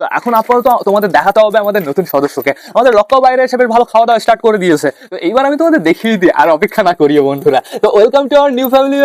তো এখন আপাতত তোমাদের দেখাতে হবে আমাদের নতুন সদস্যকে। আমাদের লক্ষ্য বাইরে হিসেবে ভালো খাওয়া দাওয়া স্টার্ট করে দিয়েছে। তো এইবার আমি তোমাদের দেখিয়ে দিই আর অপেক্ষা না করিও বন্ধুরা। তো welcome to our new family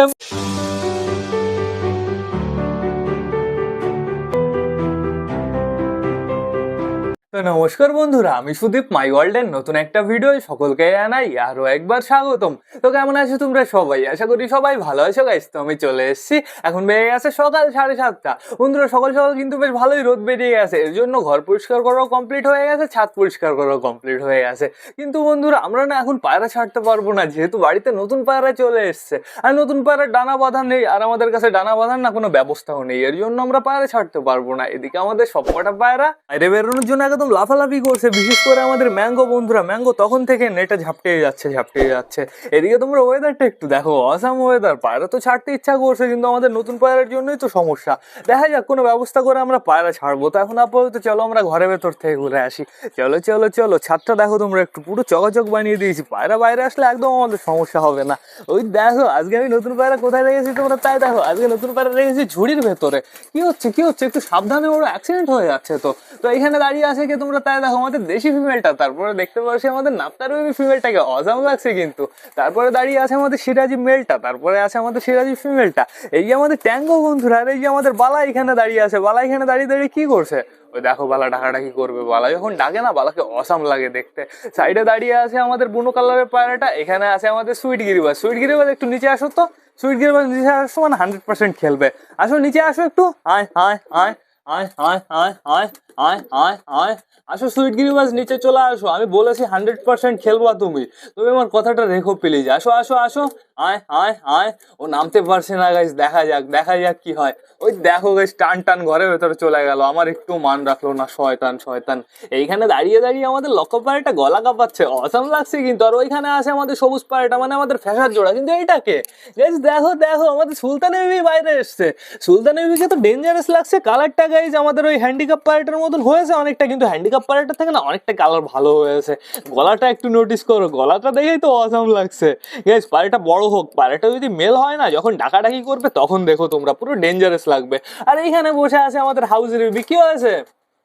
তো নমস্কার বন্ধুরা, আমি সুদীপ মাই ওয়ার্ল্ডের নতুন একটা ভিডিও সকলকে জানাই আরও একবার স্বাগতম। তো কেমন আছো তোমরা সবাই? আশা করি সবাই ভালো আছো। গাইস তো আমি চলে এসেছি। এখন বেড়ে গেছে সকাল সাড়ে সাতটা। বন্ধুরা, সকাল সকাল কিন্তু বেশ ভালোই রোদ বেরিয়ে গেছে। এর জন্য ঘর পরিষ্কার করাও কমপ্লিট হয়ে গেছে, ছাদ পরিষ্কার করাও কমপ্লিট হয়ে গেছে। কিন্তু বন্ধুরা, আমরা না এখন পায়রা ছাড়তে পারব না, যেহেতু বাড়িতে নতুন পায়রা চলে এসছে। আর নতুন পায়রার ডানা বাঁধা নেই, আর আমাদের কাছে ডানা বাঁধার না কোনো ব্যবস্থাও নেই। এর জন্য আমরা পায়রা ছাড়তে পারব না। এদিকে আমাদের সবকটা পায়রা বাইরে বেরোনোর জন্য একদম লাফালাফি করছে, বিশেষ করে আমাদের ম্যাঙ্গো বন্ধুরা। ম্যাঙ্গো তখন থেকে নেটে ঝাপটে যাচ্ছে ঝাপটে যাচ্ছে। এদিকে তোমরা ওয়েদারটা একটু দেখো অসাম ওয়েদার পায়রা তো ছাড়তে ইচ্ছা করছে, কিন্তু আমাদের নতুন পায়রার জন্যই তো সমস্যা। দেখা যাক, কোনো ব্যবস্থা করে আমরা পায়রা ছাড়বো। তো এখন আপাতত চলো আমরা ঘরে ভেতর থেকে ঘুরে আসি। চলো চলো চলো, ছাদটা দেখো তোমরা একটু। পুরো চকাচক বানিয়ে দিয়েছি। পায়রা বাইরে আসলে একদম আমাদের সমস্যা হবে না। ওই দেখো, আজকে আমি নতুন পায়রা কোথায় রেখেছি তোমরা? তাই দেখো, আজকে নতুন পায়রা রেখেছি ঝুড়ির ভেতরে। কি হচ্ছে কি হচ্ছে? একটু সাবধানে ওর অ্যাক্সিডেন্ট হয়ে যাচ্ছে তো। তো এখানে দাঁড়িয়ে আছে কি তোমরা তাই দেখো আমাদের দেশি ফিমেলটা তারপরে দেখতে পাচ্ছি আমাদের নাপ্তার বেবি ফিমেলটাকে অজাম লাগছে কিন্তু। তারপরে দাঁড়িয়ে আছে আমাদের সিরাজি মেলটা তারপরে আছে আমাদের সিরাজি ফিমেলটা এই যে আমাদের ট্যাঙ্গো বন্ধুরা, আর এই যে আমাদের বালা এখানে দাঁড়িয়ে আছে, বালা এখানে দাঁড়িয়ে দাঁড়িয়ে কি করছে? ওই দেখো বালা ডাকাডাকি করবে, বালা যখন ডাকে না, বালাকে অসাম লাগে দেখতে। সাইডে দাঁড়িয়ে আছে আমাদের বুনো কালারের পায়রাটা, এখানে আছে আমাদের সুইট গিরিবাজ। সুইট গিরিবাজ একটু নিচে আসো তো। সুইট গিরিবাজ নিচে আসো মানে হান্ড্রেড পার্সেন্ট খেলবে। আসো নিচে আসো একটু, আয় আয় আয়। আয় আয় আয় আয় আয় আয় আয় আসো সুইট গিরিবাজ নিচে চলে আসো। আমি বলেছি হান্ড্রেড পার্সেন্ট খেলবা তুমি। তুমি আমার কথাটা রেখো প্লিজ আসো আসো আসো। আয় আয় আয় ও নামতে পারছে না গাইস দেখা যাক দেখা যাক কি হয়। ওই দেখো গাইস টান টান ঘরের ভেতরে চলে গেল। আমার একটু মান রাখল না, শয়তান শয়তান। এইখানে দাঁড়িয়ে দাঁড়িয়ে আমাদের লক্ষ্য পায়রাটা গলা কাঁপাচ্ছে। অসাম লাগছে কিন্তু। আর ওইখানে আছে আমাদের সবুজ পায়রাটা মানে আমাদের ফ্যাশার জোড়া। কিন্তু এইটাকে গাইস দেখো দেখো, আমাদের সুলতান বেবি বাইরে এসছে। সুলতান বেবিকে তো ডেঞ্জারাস লাগছে। কালারটা গাইজ আমাদের ওই হ্যান্ডিক্যাপ প্যারেটের মতন হয়েছে অনেকটা, কিন্তু হ্যান্ডিক্যাপ প্যারেটের থেকে না অনেকটা কালার ভালো হয়েছে। গলাটা একটু নোটিস করো, গলাটা দেখেই তো অসাম লাগছে। গাইজ পায়রাটা বড় হোক পায়রাটা যদি মেল হয় না, যখন ডাকাডাকি করবে, তখন দেখো তোমরা পুরো ডেঞ্জারাস লাগবে। আর এইখানে বসে আছে আমাদের হাউস রেবি কি হয়েছে?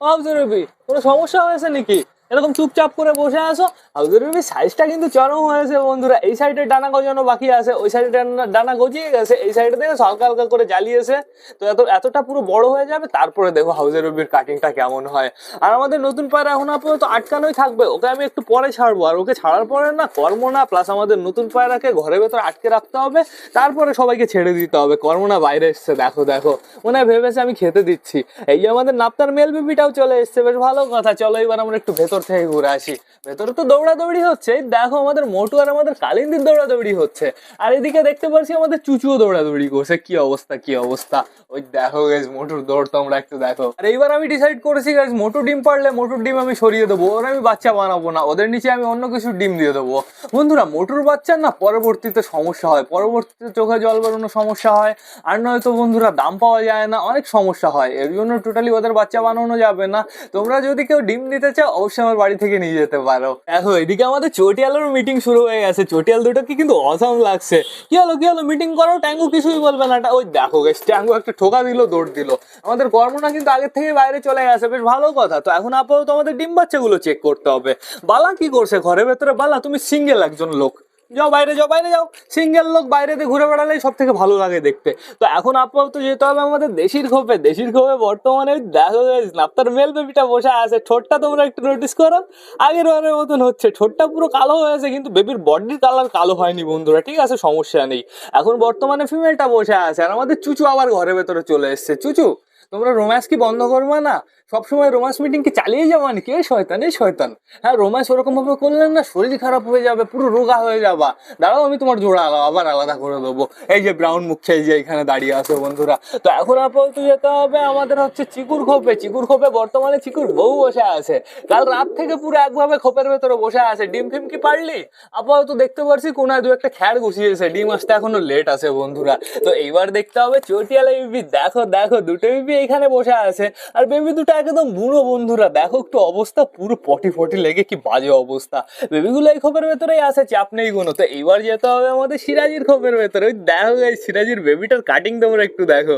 হাউস রেবি কোনো সমস্যা হয়েছে নাকি? এরকম চুপচাপ করে বসে আসো হাউসের বেবি সাইজটা কিন্তু চরম হয়েছে বন্ধুরা। এই সাইডে ডানা গজানো বাকি আছে। ওই সাইডে ডানা গজিয়ে গেছে। এই সাইডে দেখে হালকা হালকা করে জ্বালিয়েছে। তো এত, এতটা পুরো বড় হয়ে যাবে, তারপরে দেখো হাউসের বেবির কাটিংটা কেমন হয়। আর আমাদের নতুন পায়রা এখন আপাতত আটকানোই থাকবে। ওকে আমি একটু পরে ছাড়বো। আর ওকে ছাড়ার পরে না, কর্ম না প্লাস আমাদের নতুন পায়রাকে ঘরের ভেতরে আটকে রাখতে হবে। তারপরে সবাইকে ছেড়ে দিতে হবে। কর্ম না, বাইরে এসছে। দেখো দেখো। মনে হয় ভেবেছে আমি খেতে দিচ্ছি। এই যে আমাদের নাপ্তার মেল বেবিটাও চলে এসছে। বেশ ভালো কথা। চলো এবার আমরা একটু ভেতর থেকে ঘুরে আসি। ভেতরে তো দৌড়াদৌড়ি হচ্ছে। দেখো আমাদের মোটু আর আমাদের কালিন্দির দৌড়াদৌড়ি হচ্ছে। আর এদিকে দেখতে পাচ্ছি আমাদের চুচুও দৌড়াদৌড়ি করছে। কি অবস্থা কি অবস্থা? ওই দেখো গেছ মোটুর দৌড় তোমরা একটু দেখো। আর এইবার আমি ডিসাইড করেছি গাইজ মোটু ডিম পারলে মোটুর ডিম আমি সরিয়ে দেবো। ওর আমি বাচ্চা বানাবো না। ওদের নিচে আমি অন্য কিছু ডিম দিয়ে দেবো। বন্ধুরা, মোটুর বাচ্চার না পরবর্তীতে সমস্যা হয়। পরবর্তীতে চোখে জল বেরোনো সমস্যা হয়। আর নয়তো বন্ধুরা, দাম পাওয়া যায় না। অনেক সমস্যা হয়। এর জন্য টোটালি ওদের বাচ্চা বানানো যাবে না। তোমরা যদি কেউ ডিম দিতে চাও, অবশ্যই আমার বাড়ি থেকে নিয়ে যেতে পারো। দেখো, এদিকে আমাদের চটিয়ালের মিটিং শুরু হয়ে গেছে। চটিয়াল দুটোকে কিন্তু অসাম লাগছে। কি হলো কি হলো? মিটিং করো ট্যাঙ্গু কিছুই বলবে না। ওই দেখো গেছ ট্যাঙ্গু একটা ঠোকা দিল, দৌড় দিল। আমাদের কর্মটা কিন্তু আগের থেকে বাইরে চলে গেছে। বেশ ভালো কথা। তো এখন আপাতত আমাদের ডিম বাচ্চাগুলো চেক করতে হবে। বালা কি করছে? ঘরের ভেতরে বালা? তুমি সিঙ্গেল একজন লোক। যাও বাইরে যাও বাইরে যাও। সিঙ্গেল লোক বাইরেতে ঘুরে বেড়ালেই সব থেকে ভালো লাগে দেখতে। তো এখন আপাতত যেতে হবে আমাদের দেশির খোপে। দেশির খোপে বর্তমানে দেখো নাপ্তার মেল বেবিটা বসে আছে। ঠোঁটটা তোমরা একটু নোটিস করো। আগের বারের মতন হচ্ছে। ঠোঁটটা পুরো কালো হয়েছে কিন্তু বেবির বডির কালার কালো হয়নি বন্ধুরা, ঠিক আছে? সমস্যা নেই। এখন বর্তমানে ফিমেলটা বসে আছে। আর আমাদের চুচু আবার ঘরের ভেতরে চলে এসছে। চুচু, তোমরা রোম্যান্স কি বন্ধ করবে না? সবসময় রোমান্স মিটিং কি চালিয়ে যাওয়া নাকি এই শয়তান শয়তান। হ্যাঁ রোম্যান্স ওরকম ভাবে করলেন না শরীর খারাপ হয়ে যাবে, পুরো রোগা হয়ে যাবা। দাঁড়াও, আমি তোমার জোড়া আলাদা আবার আলাদা করে দেবো। এই যে ব্রাউন মুখে এই যে এখানে দাঁড়িয়ে আছে বন্ধুরা। তো এখন আপাতত যেতে হবে আমাদের হচ্ছে চিকুর খোপে। চিকুর খোপে বর্তমানে চিকুর বউ বসে আছে। কাল রাত থেকে পুরো একভাবে খোপের ভেতরে বসে আছে। ডিম ফিম কি পারলি? আপাতত দেখতে পারছি কোনায় দু একটা খ্যার গুছিয়েছে ডিম আসতে এখনও লেট আছে বন্ধুরা। তো এইবার দেখতে হবে চটিয়ালা বিবি দেখো দেখো, দুটো বিবি এখানে বসে আছে। আর বেবি দুটো একদম বুড়ো বন্ধুরা, দেখো একটু অবস্থা, পুরো পটি ফটি লেগে কি বাজে অবস্থা। বেবিগুলো এই খোপের ভেতরেই আসে চাপ নেই কোনো। তো এইবার যেতে হবে আমাদের সিরাজির খোপের ভেতরে। ওই দেখো সিরাজির বেবিটার কাটিং তোমরা একটু দেখো।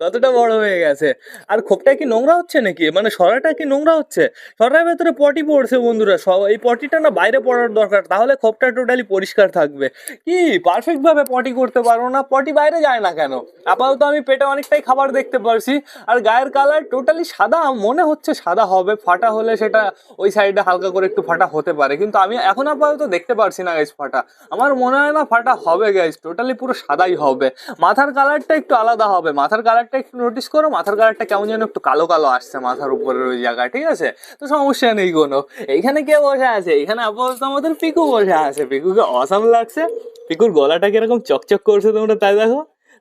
কতটা বড় হয়ে গেছে। আর খোপটা কি নোংরা হচ্ছে নাকি? মানে সরাটা কি নোংরা হচ্ছে? সরার ভেতরে পটি পড়ছে বন্ধুরা। সব এই পটিটা না বাইরে পড়ার দরকার। তাহলে খোপটা টোটালি পরিষ্কার থাকবে। কি? পারফেক্ট ভাবে পটি করতে পারো না। পটি বাইরে যায় না কেন? আপাতত আমি পেটে অনেকটাই খাবার দেখতে পারছি। আর গায়ের কালার টোটালি সাদা। মনে হচ্ছে সাদা হবে। ফাটা হলে সেটা ওই সাইডে হালকা করে একটু ফাটা হতে পারে। কিন্তু আমি এখন আপাতত দেখতে পারছি না গাইজ ফাটা। আমার মনে হয় না ফাটা হবে গাইজ টোটালি পুরো সাদাই হবে। মাথার কালারটা একটু আলাদা হবে। মাথার কালারটা একটু নোটিস করো, মাথার কালারটা কেমন যেন একটু কালো কালো আসছে মাথার উপরের ওই জায়গা ঠিক আছে? তো সমস্যা নেই কোনো। এইখানে কে বসে আছে? এখানে আপাতত আমাদের পিকু বসে আছে। পিকুকে অসাম লাগছে। পিকুর গলাটা কীরকম চকচক করছে তোমরা তাই দেখো?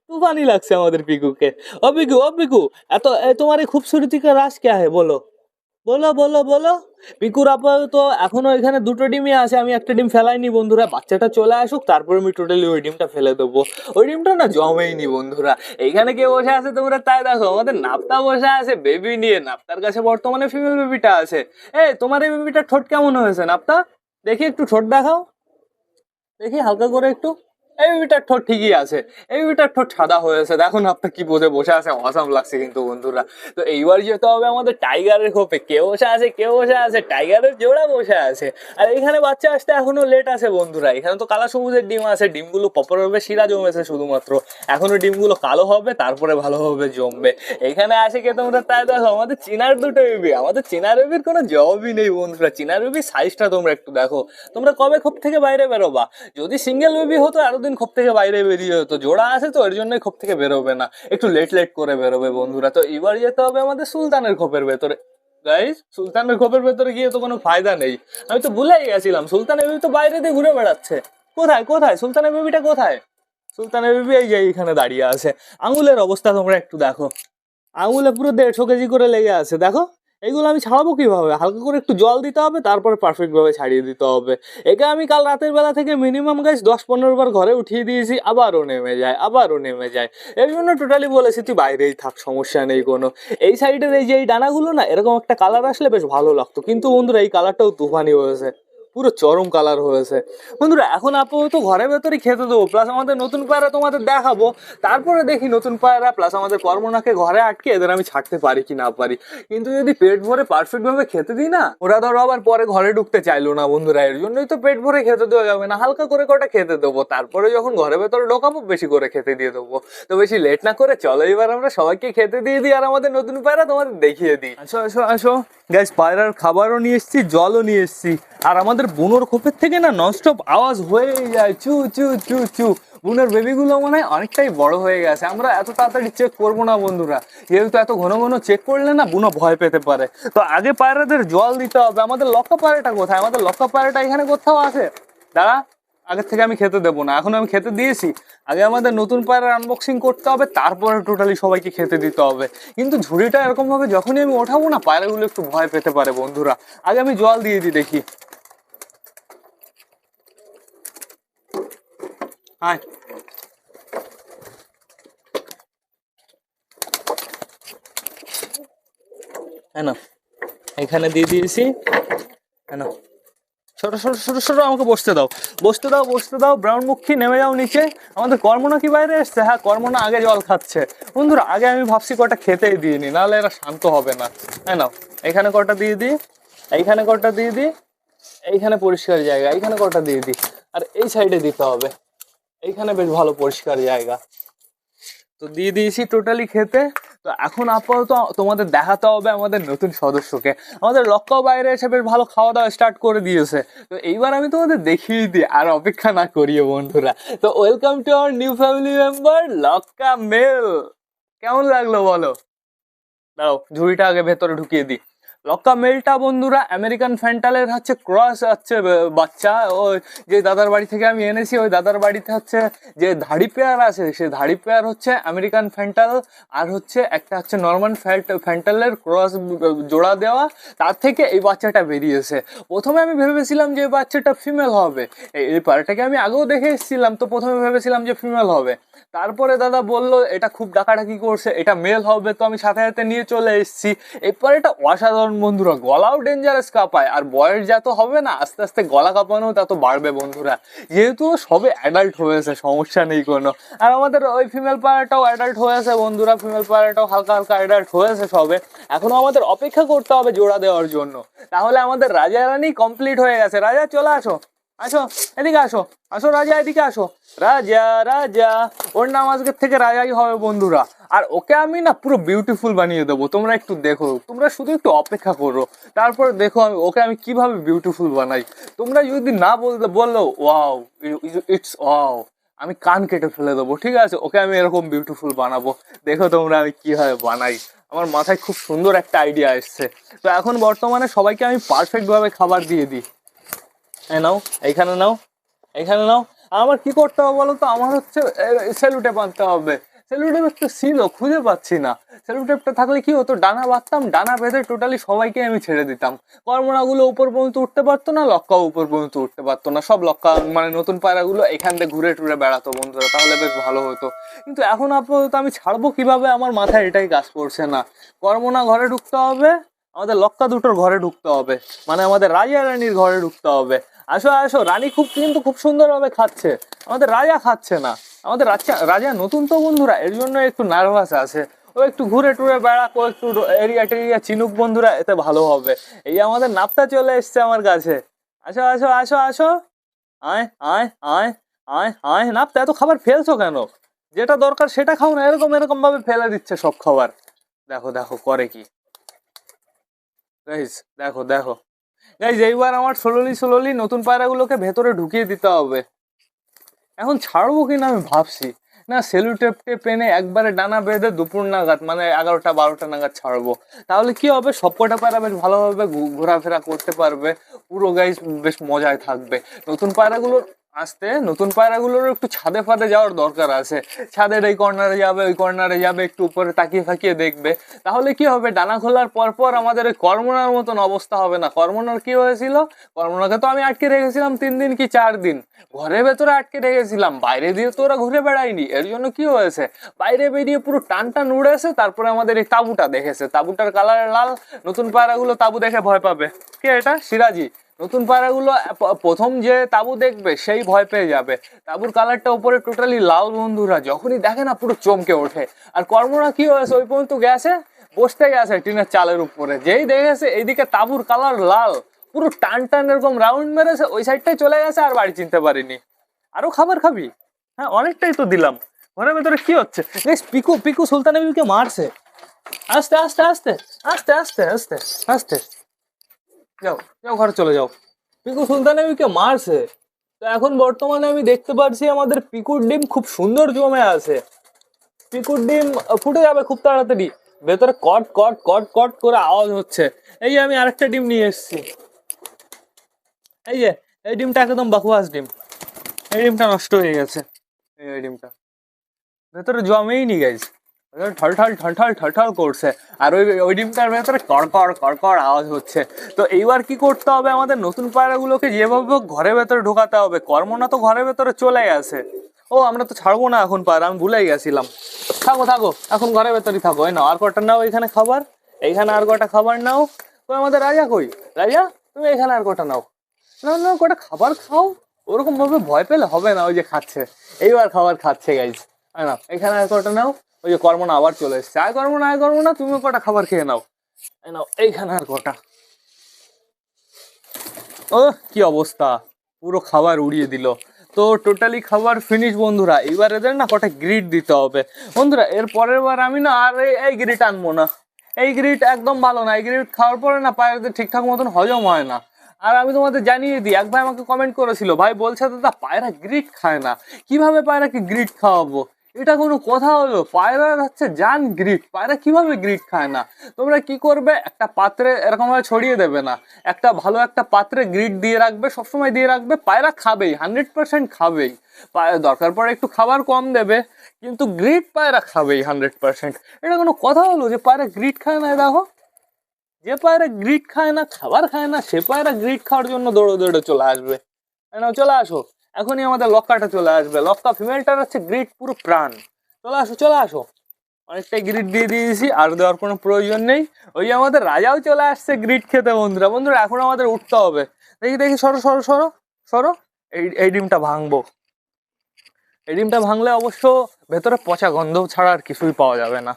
তুফানি লাগছে আমাদের পিকুকে। ও পিকু ও পিকু, এত তোমার এই খুবসুরতিকে রাস কে বলো। বলো বলো বলো। পিকুর আপাতত এখনও এখানে দুটো ডিমই আছে, আমি একটা ডিম ফেলাইনি বন্ধুরা। বাচ্চাটা চলে আসুক, তারপরে আমি টোটালি ওই ডিমটা ফেলে দেবো। ওই ডিমটা না জমেইনি বন্ধুরা। এখানে কে বসে আছে তোমরা তাই দেখো, আমাদের নাপ্তা বসে আছে বেবি নিয়ে। নাপ্তার কাছে বর্তমানে ফিমেল বেবিটা আছে। এ তোমার এই বেবিটা ঠোঁট কেমন হয়েছে, নাপ্তা? দেখি একটু ঠোঁট দেখাও। দেখি হালকা করে একটু। এই বেবিটার ঠোঁট ঠিকই আছে। এই ঠোঁট সাদা হয়েছে দেখুন আপনার কি বোঝে বসে আছে। লাগছে কিন্তু বন্ধুরা। তো এইবার যেতে হবে আমাদের টাইগারের খোপে। কে বসে আছে? কে বসে আছে? টাইগারের জোড়া বসে আছে। আর এখানে বাচ্চা আসতে এখনও লেট আছে বন্ধুরা। এখানে তো কালা সবুজের ডিম আছে। ডিমগুলো হবে, শিরা জমেছে শুধুমাত্র। এখনও ডিমগুলো কালো হবে, তারপরে ভালোভাবে জমবে। এখানে আসে কে তোমরা? তাই দেখো, আমাদের চিনার দুটো বেবি আমাদের চিনার বেবির কোনো জবাবই নেই বন্ধুরা। চিনার বেবির সাইজটা তোমরা একটু দেখো। তোমরা কবে খোপ থেকে বাইরে বেরোবা? যদি সিঙ্গেল বেবি হতো, আরও দিন খোপ থেকে বাইরে বেরিয়ে হতো। জোড়া আছে তো, এর জন্যই খোপ থেকে বেরোবে না। একটু লেট লেট করে বেরোবে বন্ধুরা। তো এবার যেতে হবে আমাদের সুলতানের খোপের ভেতরে। গাইস সুলতানের খোপের ভেতরে গিয়ে তো কোনো ফায়দা নেই। আমি তো ভুলেই গেছিলাম। সুলতানের বেবি তো বাইরে দিয়ে ঘুরে বেড়াচ্ছে। কোথায় কোথায়? সুলতানের বেবিটা কোথায়? সুলতানের বেবি এই যে এইখানে দাঁড়িয়ে আছে। আঙুলের অবস্থা তোমরা একটু দেখো। আঙুলে পুরো দেড়শো কেজি করে লেগে আছে। দেখো। এগুলো আমি ছাড়াবো কীভাবে? হালকা করে একটু জল দিতে হবে, তারপরে পারফেক্টভাবে ছাড়িয়ে দিতে হবে। একে আমি কাল রাতের বেলা থেকে মিনিমাম গাছ দশ পনেরো বার ঘরে উঠিয়ে দিয়েছি, আবারও নেমে যায়, আবারও নেমে যায়। এর জন্য টোটালি বলেছি, তুই বাইরেই থাক, সমস্যা নেই কোনো। এই সাইডের এই যে এই ডানাগুলো না, এরকম একটা কালার আসলে বেশ ভালো লাগতো। কিন্তু বন্ধুরা, এই কালারটাও তুফানি হয়েছে। পুরো চরম কালার হয়েছে। বন্ধুরা, এখন আপাতত ঘরের ভেতরেই খেতে দেবো প্লাস আমাদের নতুন পায়রা তোমাদের দেখাবো। তারপরে দেখি নতুন পায়রা প্লাস আমাদের কর্মনাকে ঘরে আটকে এদের আমি ছাড়তে পারি কি না পারি। কিন্তু যদি পেট ভরে পারফেক্ট ভাবে খেতে দিই না, ওরা ধরো আবার পরে ঘরে ঢুকতে চাইলো না বন্ধুরা, এর জন্যই তো পেট ভরে খেতে দেওয়া যাবে না। হালকা করে কটা খেতে দেবো, তারপরে যখন ঘরের ভেতরে ঢোকাবো, বেশি করে খেতে দিয়ে দেবো। তো বেশি লেট না করে চলো, এবার আমরা সবাইকে খেতে দিয়ে দিই, আর আমাদের নতুন পায়রা তোমাদের দেখিয়ে দিই। আসো আসো আসো। গ্যাস পায়রার খাবারও নিয়ে এসছি, জলও নিয়ে এসছি। আর আমাদের বুনোর খোপের থেকে না ননস্টপ আওয়াজ হয়ে যায়, চু চু চু চু। বুনের বেবিগুলো মনে হয় অনেকটাই বড় হয়ে গেছে। আমরা এত তাড়াতাড়ি চেক করব না, বন্ধুরা। যেহেতু এত ঘন ঘন চেক করলে না বুনো ভয় পেতে পারে। তো আগে পায়রাদের জল দিতে হবে। আমাদের লক্কা পায়রাটা কোথায়? আমাদের লক্কা পায়রাটা এখানে কোথাও আছে? দাঁড়া আগের থেকে আমি খেতে দেবো না। এখন আমি খেতে দিয়েছি। আগে আমাদের নতুন পায়রার আনবক্সিং করতে হবে, তারপরে টোটালি সবাইকে খেতে দিতে হবে। কিন্তু ঝুড়িটা এরকমভাবে যখনই আমি ওঠাবো না, পায়রাগুলো একটু ভয় পেতে পারে, বন্ধুরা। আগে আমি জল দিয়ে দিই, দেখি। হাই হ্যাঁ এখানে দিয়ে দিয়েছি। হ্যাঁ ছোট ছোট ছোট ছোট আমাকে বসতে দাও। বসতে দাও বসতে দাও ব্রাউন মুখী নেমে যাও নিচে। আমাদের কর্মনা কি বাইরে এসছে? হ্যাঁ কর্মনা আগে জল খাচ্ছে। বন্ধুরা, আগে আমি ভাবছি কটা খেতেই দিইনি নাহলে এরা শান্ত হবে না। হ্যাঁ নাও এখানে কটা দিয়ে দিই এইখানে কটা দিয়ে দিই এইখানে পরিষ্কার জায়গা, এইখানে কটা দিয়ে দিই আর এই সাইডে দিতে হবে। এইখানে বেশ ভালো পরিষ্কার জায়গা। তো দিয়ে দিয়েছি টোটালি খেতে। তো এখন আপাতত তোমাদের দেখাতে হবে আমাদের নতুন সদস্যকে। আমাদের লক্ষ্য বাইরে এসে বেশ ভালো খাওয়া দাওয়া স্টার্ট করে দিয়েছে। তো এইবার আমি তোমাদের দেখিয়ে দিই আর অপেক্ষা না করিয়ে বন্ধুরা। তো welcome to our new family member লক্কা male. কেমন লাগল বলো? দাঁড়াও, ঝুড়িটা আগে ভেতরে ঢুকিয়ে দিই। লক্কা মেলটা বন্ধুরা আমেরিকান ফ্যান্টালের হচ্ছে ক্রস হচ্ছে বাচ্চা। ওই যে দাদার বাড়ি থেকে আমি এনেছি, ওই দাদার বাড়িতে হচ্ছে যে ধাড়ি পেয়ার আছে, সে ধাড়ি পেয়ার হচ্ছে আমেরিকান ফ্যান্টাল আর হচ্ছে একটা হচ্ছে নর্মাল ফ্যাট ফ্যান্টালের ক্রস জোড়া দেওয়া। তার থেকে এই বাচ্চাটা বেরিয়েছে। প্রথমে আমি ভেবেছিলাম যে বাচ্চাটা ফিমেল হবে। এই পাড়াটাকে আমি আগেও দেখে এসেছিলাম, তো প্রথমে ভেবেছিলাম যে ফিমেল হবে। তারপরে দাদা বলল, এটা খুব ডাকাডাকি করছে, এটা মেল হবে, তো আমি সাথে সাথে নিয়ে চলে এসেছি। এরপর এটা অসাধারণ বন্ধুরা, গলাও ডেঞ্জারাস কাঁপায়, আর বয়স যত হবে না, আস্তে আস্তে গলা কাঁপানো তত বাড়বে বন্ধুরা। যেহেতু সবে অ্যাডাল্ট হয়েছে সমস্যা নেই কোনো। আর আমাদের ওই ফিমেল পায়রাটাও অ্যাডাল্ট হয়েছে বন্ধুরা ফিমেল পায়রাটাও হালকা হালকা অ্যাডাল্ট হয়েছে সবে। এখনও আমাদের অপেক্ষা করতে হবে জোড়া দেওয়ার জন্য। তাহলে আমাদের রাজা রানী কমপ্লিট হয়ে গেছে। রাজা, চলে আসো। আসো, এদিকে আসো। আসো, রাজা, এদিকে আসো। রাজা রাজা, ওর নাম আজকের থেকে রাজাই হবে বন্ধুরা। আর ওকে আমি না পুরো বিউটিফুল বানিয়ে দেবো। তোমরা একটু দেখো, তোমরা শুধু একটু অপেক্ষা করো। তারপর দেখো আমি ওকে আমি কীভাবে বিউটিফুল বানাই। তোমরা যদি না বলতে বলল ওয়াও ইটস ওয়াও আমি কান কেটে ফেলে দেবো। ঠিক আছে, ওকে আমি এরকম বিউটিফুল বানাবো। দেখো তোমরা আমি কীভাবে বানাই। আমার মাথায় খুব সুন্দর একটা আইডিয়া এসছে। তো এখন বর্তমানে সবাইকে আমি পারফেক্টভাবে খাবার দিয়ে দিই। নাও, এইখানে নাও এইখানে নাও। আমার কি করতে হবে বলো তো আমার হচ্ছে সেলুটেপ আনতে হবে। সেলুটেপ একটা ছিল, খুঁজে পাচ্ছি না। সেলুটেপটা থাকলে কি হতো? ডানা বাঁধতাম, ডানা বেঁধে টোটালি সবাইকে আমি ছেড়ে দিতাম। কর্মনাগুলো উপর পর্যন্ত উঠতে পারতো না লক্কাও উপর পর্যন্ত উঠতে পারতো না। সব লক্কা মানে নতুন পায়রাগুলো এখান থেকে ঘুরে টুরে বেড়াতো বন্ধুরা, তাহলে বেশ ভালো হতো। কিন্তু এখন আপাতত আমি ছাড়বো কীভাবে? আমার মাথায় এটাই কাজ করছে না। কর্মনা ঘরে ঢুকতে হবে, আমাদের লক্কা দুটোর ঘরে ঢুকতে হবে। মানে আমাদের রাজা রানীর ঘরে ঢুকতে হবে। আসো আসো, রানী খুব কিন্তু খুব সুন্দরভাবে খাচ্ছে। আমাদের রাজা খাচ্ছে না। আমাদের রাজা রাজা নতুন তো বন্ধুরা, এর জন্য একটু নার্ভাস আছে। ও একটু ঘুরে টুরে বেড়াক, ও একটু এরিয়া টেরিয়া চিনুক বন্ধুরা, এতে ভালো হবে। এই আমাদের নাপটা চলে এসছে আমার কাছে। আসো আসো আসো আসো। আয় আয় আয় আয় আয়। নাপতা এত খাবার ফেলছো কেন? যেটা দরকার সেটা খাও না, এরকম এরকম ভাবে ফেলে দিচ্ছে সব খাবার। দেখো দেখো, করে কি? দেখো দেখো। গাইজ এইবার আমার স্লোলি স্লোলি নতুন পায়রাগুলোকে ভেতরে ঢুকিয়ে দিতে হবে। এখন ছাড়বো কিনা আমি ভাবছি। না সেলু টেপ টেপ এনে একবারে ডানা বেঁধে দুপুর নাগাদ মানে এগারোটা, বারোটা নাগাদ ছাড়বো। তাহলে কি হবে? সবকটা পায়রা বেশ ভালোভাবে ঘোরাফেরা করতে পারবে। পুরো গাইজ বেশ মজায় থাকবে। নতুন পায়রাগুলোর আসতে নতুন পায়রাগুলোর একটু ছাদে ফাদে যাওয়ার দরকার আছে। ছাদের এই কর্নারে যাবে, ওই কর্নারে যাবে, একটু উপরে তাকিয়ে ফাকিয়ে দেখবে। তাহলে কি হবে? ডানা খোলার পর পর আমাদের ওই কর্মনার মতন অবস্থা হবে না। কর্মনার কি হয়েছিল? কর্মনাকে তো আমি আটকে রেখেছিলাম তিন দিন কি চার দিন। ঘরের ভেতরে আটকে রেখেছিলাম। বাইরে দিয়ে তো ওরা ঘুরে বেড়ায়নি। এর জন্য কি হয়েছে? বাইরে বেরিয়ে পুরো টান টান উড়েছে, তারপরে আমাদের এই তাবুটা দেখেছে। তাবুটার কালার লাল, নতুন পায়রাগুলো তাবু দেখে ভয় পাবে। কে এটা? সিরাজি নতুন পায়রাগুলো প্রথম যে তাবু দেখবে, সেই ভয় পেয়ে যাবে। তাবুর কালারটা উপরে টোটালি লাল বন্ধুরা যখনই দেখে না পুরো চমকে ওঠে। আর কর্মরা কি হয়েছে, ওই পর্যন্ত গেছে? বসতে গেছে টিনের চালের উপরে। যেই দেখেছে, এইদিকে তাবুর কালার লাল। পুরো টান টান এরকম রাউন্ড মেরেছে, ওই সাইডটাই চলে গেছে, আর বাড়ি চিনতে পারিনি। আরও খাবার খাবি? হ্যাঁ অনেকটাই তো দিলাম। ঘরের ভেতরে কি হচ্ছে? পিকু পিকু সুলতান বিবিকে মারছে। আস্তে আস্তে আস্তে আস্তে আস্তে আস্তে আস্তে। যাও যাও ঘরে চলে যাও। পিকু সুলতান বিবিকে মারছে। তো এখন বর্তমানে আমি দেখতে পাচ্ছি আমাদের পিকুর ডিম খুব সুন্দর জমে আছে। পিকুর ডিম ফুটে যাবে খুব তাড়াতাড়ি। ভেতরে কট কট কট কট করে আওয়াজ হচ্ছে। এই যে আমি আরেকটা ডিম নিয়ে এসেছি। এই যে, এই ডিমটা একদম বাকুয়াস ডিম। এই ডিমটা নষ্ট হয়ে গেছে। এই ডিমটা। ভেতরে জমেই নি গাইজ ঠল ঠল ঠল ঠল ঠল ঠল করছে। আর ওই ওই ডিমটার ভেতরে কড়কড় কড়কড় আওয়াজ হচ্ছে। তো এইবার কি করতে হবে আমাদের নতুন পায়রাগুলোকে যেভাবে হোক ঘরের ভেতরে ঢোকাতে হবে? কর্মনা তো ঘরের ভেতরে চলে গেছে। ও, আমরা তো ছাড়বো না এখন পায়রা, আমি ভুলেই গেছিলাম। থাকো থাকো, এখন ঘরের ভেতরেই থাকো। এই নাও, আর কটা নাও এখানে খাবার? এইখানে আর কটা খাবার নাও? কই আমাদের রাজা কই? রাজা, তুমি এখানে আর কটা নাও। না না, কটা খাবার খাও? ওরকম ভাবে ভয় পেলে হবে না, ওই যে খাচ্ছে। এইবার খাবার খাচ্ছে গাইজ না এখানে আর কটা নাও? ওই যে কর্ম না আবার চলে এসছে। আয় কর্ম না আয় কর্ম না তুমি কটা খাবার খেয়ে নাও। নাও, এইখানে আর কটা। ও কি অবস্থা। পুরো খাবার উড়িয়ে দিল। তো টোটালি খাবার ফিনিশ বন্ধুরা এবার এদের না কটা গ্রিড দিতে হবে। বন্ধুরা, এর পরের বার আমি না আর এই- এই গ্রিড আনব না। এই গ্রিড একদম ভালো না, এই গ্রিড খাওয়ার পরে না পায়রাদের ঠিকঠাক মতন হজম হয় না। আর আমি তোমাদের জানিয়ে দিই, এক ভাই আমাকে কমেন্ট করেছিল, ভাই, বলছে দাদা পায়রা গ্রিড খায় না। কীভাবে পায়রাকে গ্রিড খাওয়াবো? এটা কোনো কথা হলো। পায়রা হচ্ছে জান গ্রিড পায়রা কীভাবে গ্রিড খায় না? তোমরা কি করবে? একটা পাত্রে এরকম ভাবে ছড়িয়ে দেবে না। একটা ভালো একটা পাত্রে গ্রিড দিয়ে রাখবে, সবসময় দিয়ে রাখবে, পায়রা খাবেই, হান্ড্রেড পার্সেন্ট খাবেই। দরকার পড়ে একটু খাবার কম দেবে, কিন্তু গ্রিড পায়রা খাবেই হান্ড্রেড পার্সেন্ট। এটা কোনো কথা হলো যে পায়রা গ্রিড খায় না দেখো যে পায়রা গ্রিড খায় না, খাবার খায় না, সে পায়রা গ্রিড খাওয়ার জন্য দৌড়ে দৌড়ে চলে আসবে। চলে আসো এখনই আমাদের লক্কাটা চলে আসবে। লক্কা ফিমেলটার হচ্ছে গ্রিড পুরো প্রাণ। চলে আসো চলে আসো। অনেকটাই গ্রিড দিয়ে দিয়েছি, আর দেওয়ার কোনো প্রয়োজন নেই। ওই আমাদের রাজাও চলে আসছে গ্রিড খেতে বন্ধুরা। বন্ধুরা, এখন আমাদের উঠতে হবে। দেখি দেখি, সরো সরো সরো সরো। এই এই ডিমটা ভাঙবো। এই ডিমটা ভাঙলে অবশ্য ভেতরে পচা গন্ধ ছাড়া আর কিছুই পাওয়া যাবে না।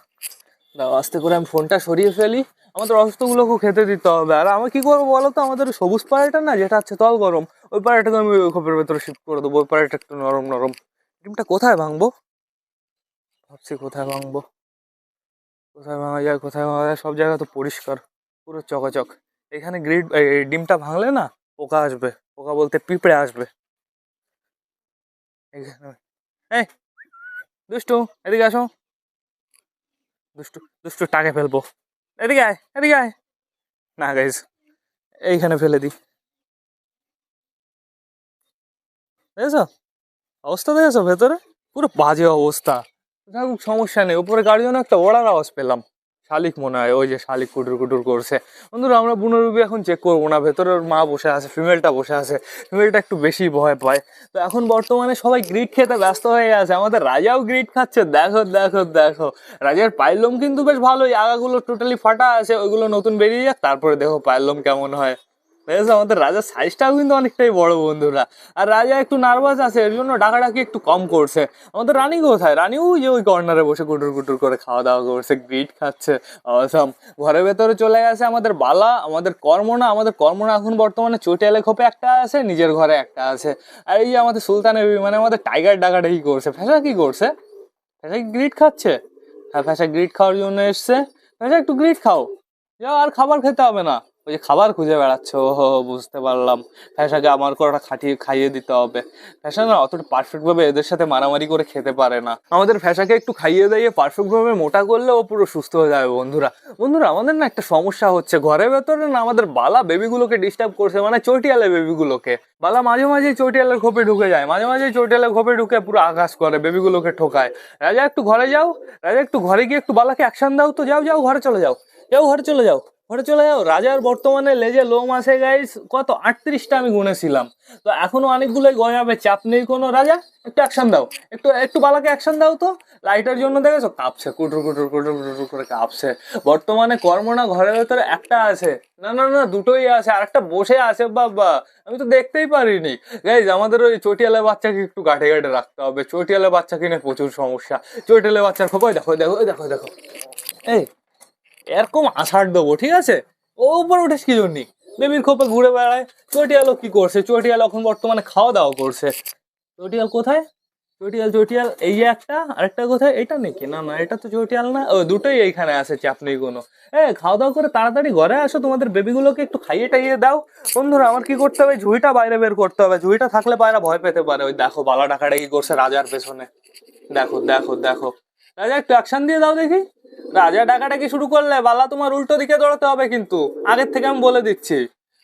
দাও, আস্তে করে আমি ফোনটা সরিয়ে ফেলি। আমাদের অসুস্থগুলোকেও খেতে দিতে হবে। আর আমি কি করব বলো তো? আমাদের সবুজ পাড়াটা না, যেটা হচ্ছে তল গরম ওই পাড়াটাকে আমি ওই খোপের ভেতরে শিফট করে দেবো, ওই পাড়াটা একটু নরম নরম। ডিমটা কোথায় ভাঙবো? ভাবছি কোথায় ভাঙবো? কোথায় ভাঙা যায়, কোথায় ভাঙা যায়, সব জায়গা তো পরিষ্কার, পুরো চকাচক। এখানে গ্রিড এই ডিমটা ভাঙলে না পোকা আসবে, পোকা বলতে পিঁপড়ে আসবে। দুষ্টু, এদিকে আসো। দুষ্টু দুষ্টু টাকে ফেলব। এদিকে আয় এদিকে আয়। না গাইজ এইখানে ফেলে দিই। দেখেছ অবস্থা দেখেছ ভেতরে? পুরো বাজে অবস্থা। যাই হোক, সমস্যা নেই। উপরে জন্য একটা ওড়ার আওয়াজ পেলাম। শালিক মনে হয় ওই যে শালিক কুটুর কুটুর করছে। বন্ধুরা আমরা বুনরুবি এখন চেক করব না। ভেতরে ওর মা বসে আছে ফিমেলটা বসে আছে। ফিমেলটা একটু বেশি ভয় পায়। তো এখন বর্তমানে সবাই গ্রিড খেতে ব্যস্ত হয়ে গেছে আমাদের রাজাও গ্রিড খাচ্ছে। দেখো দেখো দেখো। রাজার পায়ের লোম কিন্তু বেশ ভালোই। আগাগুলো টোটালি ফাটা আছে। ওইগুলো নতুন বেরিয়ে যাক তারপরে দেখো পায়ের লোম কেমন হয়। আমাদের রাজার সাইজটাও কিন্তু অনেকটাই বড় বন্ধুরা। আর রাজা একটু নার্ভাস আছে, এর জন্য ডাকাডাকি একটু কম করছে। আমাদের রানী কোথায়? রানী ওই যে ওই কর্নারে বসে কুটুর কুটুর করে খাওয়া দাওয়া করছে গ্রিট খাচ্ছে। অসম ঘরের ভেতরে চলে গেছে আমাদের বালা, আমাদের কর্মনা। আমাদের কর্মনা এখন বর্তমানে চটিয়ালে খোপে একটা আছে, নিজের ঘরে একটা আছে। আর এই যে আমাদের সুলতানের মানে আমাদের টাইগার ডাকাডাকি করছে। ফ্যাসা কি করছে? ফ্যাসা গ্রিট খাচ্ছে? হ্যাঁ ফ্যাসা গ্রিট খাওয়ার জন্য এসছে। ফ্যাসা একটু গ্রিট খাও। যাও, আর খাবার খেতে হবে না। ওই যে খাবার খুঁজে বেড়াচ্ছে বুঝতে পারলাম। ফ্যাসাকে আমার ওটা খাটিয়ে খাইয়ে দিতে হবে। ফ্যাশা না অতটা পারফেক্টভাবে এদের সাথে মারামারি করে খেতে পারে না। আমাদের ফ্যাশাকে একটু খাইয়ে দিয়ে পারফেক্টভাবে মোটা করলে ও পুরো সুস্থ হয়ে যাবে বন্ধুরা। বন্ধুরা, আমাদের না একটা সমস্যা হচ্ছে। ঘরের ভেতরে না আমাদের বালা বেবিগুলোকে ডিস্টার্ব করছে মানে চটিয়ালে বেবিগুলোকে। বালা মাঝে মাঝে চটিয়ালের খোপে ঢুকে যায়। মাঝে মাঝে চটিয়ালের খোপে ঢুকে পুরো আকাশ করে বেবিগুলোকে ঠোকায়। রাজা, একটু ঘরে যাও। রাজা, একটু ঘরে গিয়ে একটু বালাকে অ্যাকশন দাও তো। যাও যাও, ঘরে চলে যাও। যাও ঘরে চলে যাও, ঘরে চলে যাও। রাজার বর্তমানে লেজে লোম আছে গাইস কত? আটত্রিশটা আমি গুনেছিলাম। তো এখনও অনেকগুলোই গজাবে চাপ নেই কোনো। রাজা, একটু অ্যাকশন দাও। একটু একটু বালাকে অ্যাকশন দাও তো। লাইটের জন্য দেখেছ? কাঁপছে, কুটুর কুটুর কুটুর কুটুর করে কাঁপছে। বর্তমানে কর্মনা ঘরের ভেতরে একটা আছে। না না না, দুটোই আছে। আর একটা বসে আছে, বাবা। আমি তো দেখতেই পারিনি। গাইজ আমাদের ওই চটিয়ালে বাচ্চাকে একটু গাঠে গাঠে রাখতে হবে। চটিয়ালে বাচ্চা কিনে প্রচুর সমস্যা। চটিয়ালে বাচ্চার খোপাই দেখো দেখো দেখো দেখো। এই এরকম আষাঢ় দেবো, ঠিক আছে? ও উপরে উঠেস কি জন্যি? বেবির খোপে ঘুরে বেড়ায়। চটিয়ালও কি করছে? চটিয়াল এখন বর্তমানে খাওয়া দাওয়া করছে। চটিয়াল কোথায়? চটিয়াল চটিয়াল, এই যে একটা, আরেকটা কোথায়? এটা নাকি? না না, এটা তো চটিয়াল না। ও, দুটোই এইখানে আছে চাপ নেই কোনো এ, খাওয়া দাওয়া করে তাড়াতাড়ি ঘরে আসো, তোমাদের বেবিগুলোকে একটু খাইয়ে টাইয়ে দাও। বন্ধুরা, আমার কি করতে হবে? ঝুঁইটা বাইরে বের করতে হবে। ঝুঁইটা থাকলে পায়রা ভয় পেতে পারে। ওই দেখো, বালা টাকাটা কি করছে রাজার পেছনে। দেখো দেখো দেখো। রাজা, একটু অ্যাকশন দিয়ে দাও দেখি। রাজা ডাকাটাকি শুরু করলে? বালা তোমার উল্টো দিকে দৌড়াতে হবে কিন্তু। আগের থেকে আমি বলে দিচ্ছি।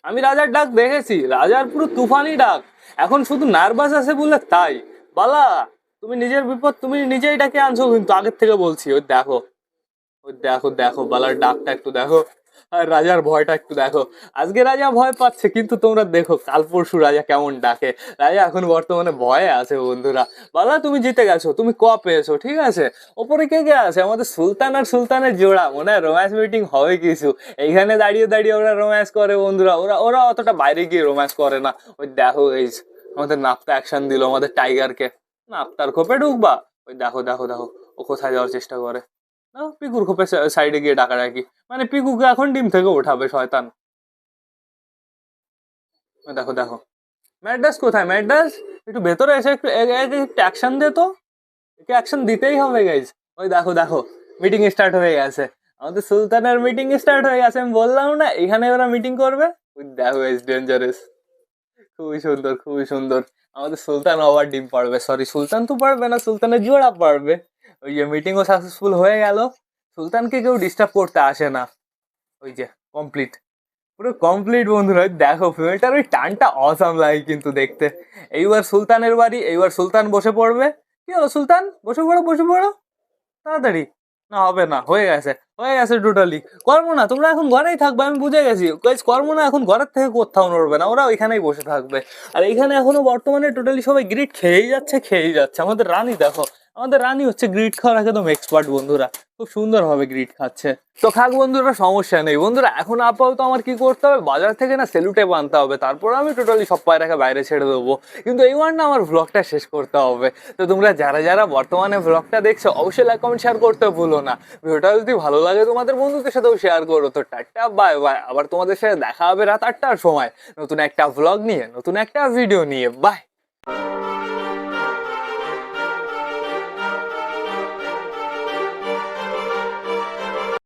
আমি রাজার ডাক দেখেছি। রাজার পুরো তুফানি ডাক। এখন শুধু নার্ভাস আছে বলে তাই। বালা, তুমি নিজের বিপদ, তুমি নিজেই ডাকে আনছো কিন্তু আগের থেকে বলছি। ওই দেখো ওই দেখো দেখো, বালার ডাকটা একটু দেখো। আর রাজার ভয়টা একটু দেখো। আজকে রাজা ভয় পাচ্ছে, কিন্তু তোমরা দেখো, কাল পরশু রাজা কেমন ডাকে। রাজা এখন বর্তমানে ভয়ে আছে, বন্ধুরা। বালা, তুমি জিতে গেছো, তুমি ক পেয়েছ ঠিক আছে? ওপরে কে কে আছে? আমাদের সুলতান আর সুলতানের জোড়া, মনে হয় রোম্যান্স মিটিং হবে কিছু। এইখানে দাঁড়িয়ে দাঁড়িয়ে ওরা রোম্যান্স করে, বন্ধুরা। ওরা ওরা অতটা বাইরে গিয়ে রোম্যান্স করে না। ওই দেখো, এই আমাদের নাপটা অ্যাকশন দিল, আমাদের টাইগারকে নাপটার খোপে ঢুকবা। ওই দেখো দেখো দেখো, ও কোথায় যাওয়ার চেষ্টা করে? পিকুর খোপে সাইডে গিয়ে ডাকা ডাকি। মানে পিকুকে এখন ডিম থেকে ওঠাবে, শয়তান। দেখো দেখো। ম্যাডাস কোথায়? ম্যাডাস একটু ভেতরে এসে একটু একটু অ্যাকশন দে তো। একে অ্যাকশন দিতেই হবে গাইজ ওই দেখো দেখো। মিটিং স্টার্ট হয়ে গেছে। আমাদের সুলতানের মিটিং স্টার্ট হয়ে গেছে। আমি বললাম না, এখানে ওরা মিটিং করবে? ওই দেখো ইজ ডেঞ্জারাস খুবই সুন্দর খুবই সুন্দর। আমাদের সুলতান আবার ডিম পারবে সরি সুলতান তো পারবে না, সুলতানের জোড়া পারবে ওই যে মিটিংও সাকসেসফুল হয়ে গেল। সুলতানকে কেউ ডিস্টার্ব করতে আসে না। ওই যে কমপ্লিট পুরো কমপ্লিট বন্ধুরা দেখো ফিমেলটার ওই টানটা অসাম লাগে কিন্তু দেখতে। এইবার সুলতানের বাড়ি, এইবার সুলতান বসে পড়বে। কি হলো সুলতান? বসে পড়ো বসে পড়ো। তাড়াতাড়ি। না, হবে না, হয়ে গেছে। হয়ে গেছে টোটালি কর্ম না, তোমরা এখন ঘরেই থাকবে, আমি বুঝে গেছি। কর্ম না, এখন ঘরের থেকে কোথাও নড়বে না ওরা ওইখানেই বসে থাকবে। আর এইখানে এখনও বর্তমানে টোটালি সবাই গ্রিট খেয়েই যাচ্ছে খেয়েই যাচ্ছে। আমাদের রানী দেখো আমাদের রানী হচ্ছে গ্রিড খাওয়ার একদম এক্সপার্ট বন্ধুরা। খুব সুন্দরভাবে গ্রিড খাচ্ছে। তো খাক বন্ধুরা, সমস্যা নেই। বন্ধুরা, এখন আপাতত আমার কি করতে হবে? বাজার থেকে না সেলুটে আনতে হবে। তারপর আমি টোটালি সব পায়রাকে বাইরে ছেড়ে দেবো। কিন্তু এইবার না আমার ব্লগটা শেষ করতে হবে। তো তোমরা যারা যারা বর্তমানে ব্লগটা দেখছ, অবশ্যই লাইক কমেন্ট শেয়ার করতে ভুলো না। ভিডিওটা যদি ভালো লাগে তোমাদের বন্ধুদের সাথেও শেয়ার করো। তো টাটা বাই বাই আবার তোমাদের সাথে দেখা হবে রাত আটটার সময়। নতুন একটা ব্লগ নিয়ে, নতুন একটা ভিডিও নিয়ে। বাই